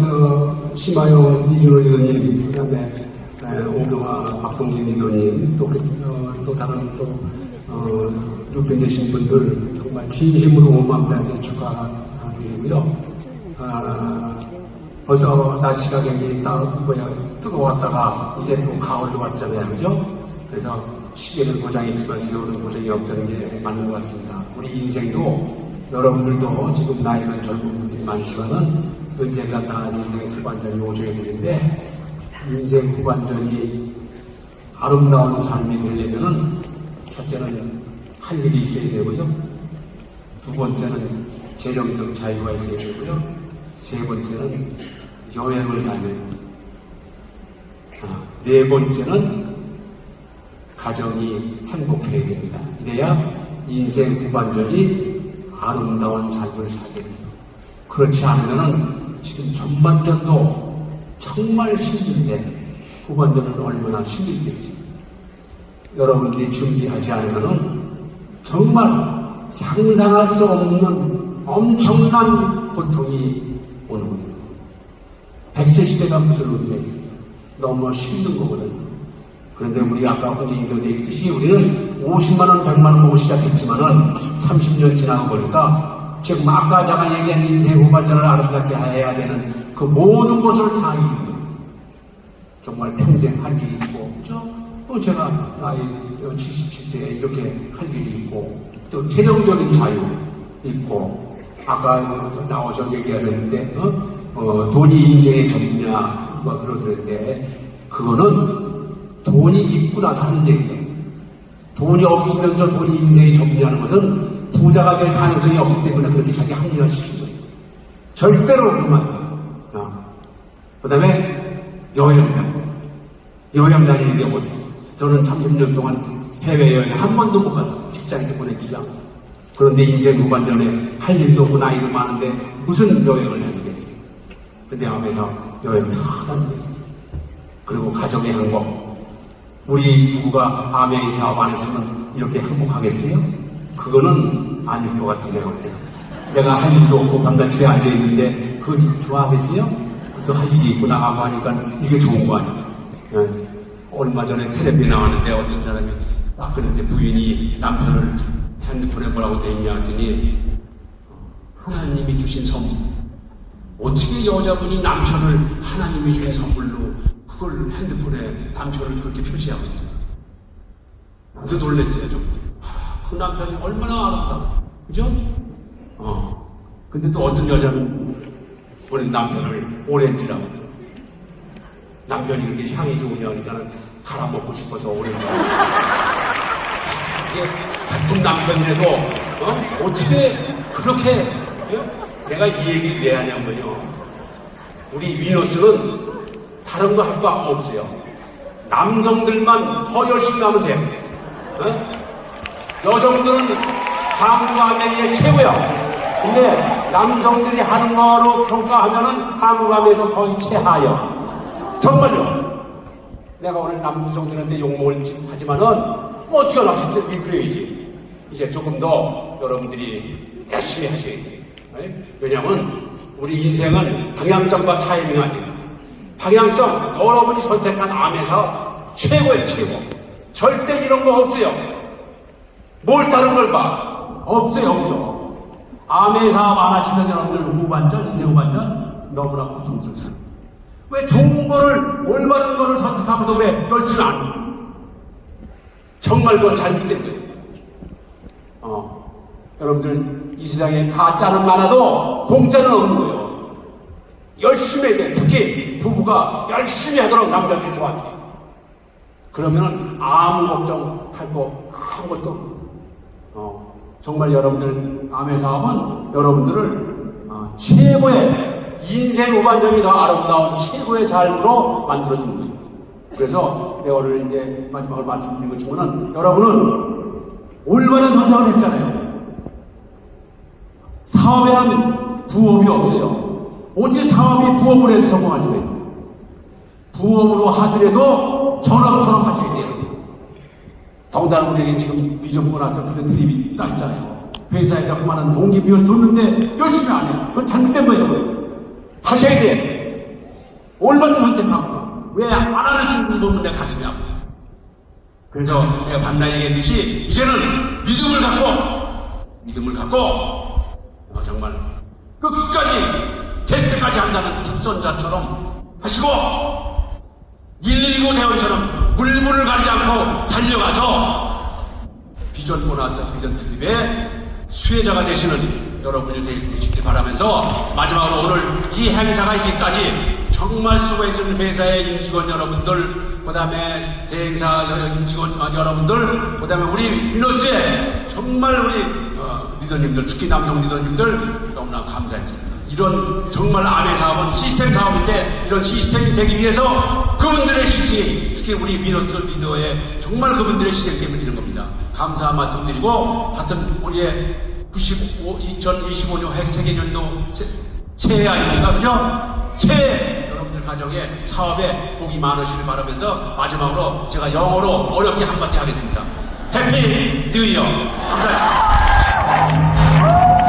저 심하영 이준호 의원님, 그다음에 에, 오경화 박동진 의원님, 또, 그, 어, 또 다른 또 어, 옆에 계신 분들 정말 진심으로 오만 다해서 축하드리고요. 아, 벌써 날씨가 굉장히 따, 뭐야, 뜨거웠다가 이제 또 가을로 왔잖아요. 그죠? 그래서 시계는 고장했지만 세월은 고장이 없다는 게 맞는 것 같습니다. 우리 인생도 여러분들도 지금 나이는 젊은 분들이 많지만은 언젠가 다 인생 후반전이 오셔야 되는데 인생 후반전이 아름다운 삶이 되려면은 첫째는 할 일이 있어야 되고요. 두 번째는 재정적 자유가 있어야 되고요. 세 번째는 여행을 다녀요. 아, 네 번째는 가정이 행복해야 됩니다. 이래야 인생 후반전이 살게 돼요. 그렇지 않으면은 지금 전반전도 정말 힘든데 후반전은 얼마나 힘들겠어요. 여러분들이 준비하지 않으면은 정말 상상할 수 없는 엄청난 고통이 오는 거예요. 백세 시대가 무슨 의미가 있어요? 너무 힘든 거거든요. 그런데 우리 아까 홍진이도 얘기했듯이 우리는 50만원, 100만원 보고 시작했지만은 30년 지나고 보니까 지금 아까 내가 얘기한 인생 후반전을 아름답게 해야 되는 그 모든 것을 다 이룬. 정말 평생 할 일이 있고, 그죠? 어, 제가 나이 77세에 이렇게 할 일이 있고, 또 재정적인 자유 있고, 아까 나오셔 얘기하셨는데, 어? 어, 돈이 인생의 전부냐, 뭐 그러던데, 그거는 돈이 있고 나서 하는 얘기예요. 돈이 없으면서 돈이 인생의 전부냐는 것은 부자가 될 가능성이 없기 때문에 그렇게 자기 합리화시킨 거예요. 절대로 돼요. 어. 그 다음에 여행다. 여행 다니는 게 어디 있어? 저는 30년 동안 해외여행 한 번도 못 갔어요. 직장에서 보내기 이상. 그런데 인생 후반전에 할 일도 없고 나이도 많은데 무슨 여행을 다니겠어요? 근데 하면서 여행 다 다니겠어요. 그리고 가정의 행복. 우리 부부가 아멘이 사업 안 했으면 이렇게 행복하겠어요? 그거는 아닐 것 내가 볼 때는. 내가 할 일도 없고 밤낮 집에 앉아 있는데 그거 좋아하겠어요? 또 할 일이 있고 나가고 하니까 이게 좋은 거 아니에요? 예. 얼마 전에 텔레비에 나왔는데 어떤 사람이 딱 그랬는데 부인이 남편을 핸드폰에 뭐라고 돼 있냐 했더니 하나님이 주신 선물. 어떻게 여자분이 남편을 하나님이 주신 선물로 그걸 핸드폰에 남편을 그렇게 표시하고 있어요. 나도 놀랬어요, 좀. 아, 그 남편이 얼마나 아름다워. 그죠? 어. 근데 또 어떤 여자는 우리 남편을 오렌지라고. 남편이 그렇게 향이 좋으냐 하니까는 갈아먹고 싶어서 오렌지. 이게 같은 남편이라도, 어? 어떻게 그렇게, 어? 내가 이 얘기를 왜 하냐면요. 우리 위너스는 다른 거 할 거 없어요. 남성들만 더 열심히 하면 돼. 어? 여성들은 한국 아메리의 최고야. 근데 남성들이 하는 거로 평가하면은 한국 아메에서 거의 최하여. 정말요. 내가 오늘 남성들한테 욕먹을 짓 하지만은 뭐 어떻게 하나 진짜 그래야지. 이제 조금 더 여러분들이 열심히 하셔야 돼요. 네? 왜냐하면 우리 인생은 방향성과 타이밍 아니에요. 방향성 여러분이 선택한 사업 최고의 최고. 절대 이런 거 없어요. 뭘 다른 걸 봐? 없어요, 없어. 암의 사업 안 하시는 여러분들 후반전, 인생 후반전 너무나 고통스럽습니다. 왜 거를 올바른 거를 선택하고도 왜 열심히 안 해? 정말 그건 잘못된 거예요. 어, 여러분들 이 세상에 가짜는 많아도 공짜는 없는 거예요. 열심히 해야 돼. 특히 부부가 열심히 하도록 남자들이 도와줘요. 그러면은 아무 걱정 할 거 아무것도 정말 여러분들 암의 사업은 여러분들을 어, 최고의 인생 후반전이 더 아름다운 최고의 삶으로 만들어주는 거예요. 그래서 내가 오늘 이제 마지막으로 말씀드린 것 중에는 여러분은 올바른 선택을 했잖아요. 사업에는 부업이 없어요. 어떻게 사업이 부업을 해서 성공할 수가 있어요? 부업으로 하더라도 전업처럼 돼요. 더군다나 우리에게 지금 비전고 나서 그런 드립이 딱 있잖아요. 회사에서 그만한 동기비를 줬는데 열심히 안 해요. 그건 잘못된 거예요. 하셔야 돼. 올바른 선택하고 왜 안 하시는 분 보면 내 가슴이 아파. 그래서 내가 반나 얘기했듯이 이제는 믿음을 갖고 믿음을 갖고 어, 정말 끝까지 될 때까지 한다는 특선자처럼 하시고 119 대원처럼 물문을 가리지 않고 달려가서 비전 보너스 비전 트립의 수혜자가 되시는 여러분이 되- 되시길 바라면서 마지막으로 오늘 이 행사가 있기까지 정말 수고해준 회사의 임직원 여러분들 그 다음에 대행사 여- 임직원 여러분들 그 다음에 우리 미노스의 정말 우리 어, 리더님들 특히 남성 리더님들 너무나 감사했습니다. 이런 정말 아베 사업은 시스템 사업인데 이런 시스템이 되기 위해서 그분들의 희생이 특히 우리 미노스 리더의 정말 그분들의 희생 때문에 이런 겁니다. 감사 말씀드리고 하여튼 우리의 95, 2025년 핵세계년도 새해 아닙니까? 그죠? 새해 여러분들 가정에 사업에 복이 많으시길 바라면서 마지막으로 제가 영어로 어렵게 한마디 하겠습니다. 해피 뉴 이어! 감사합니다.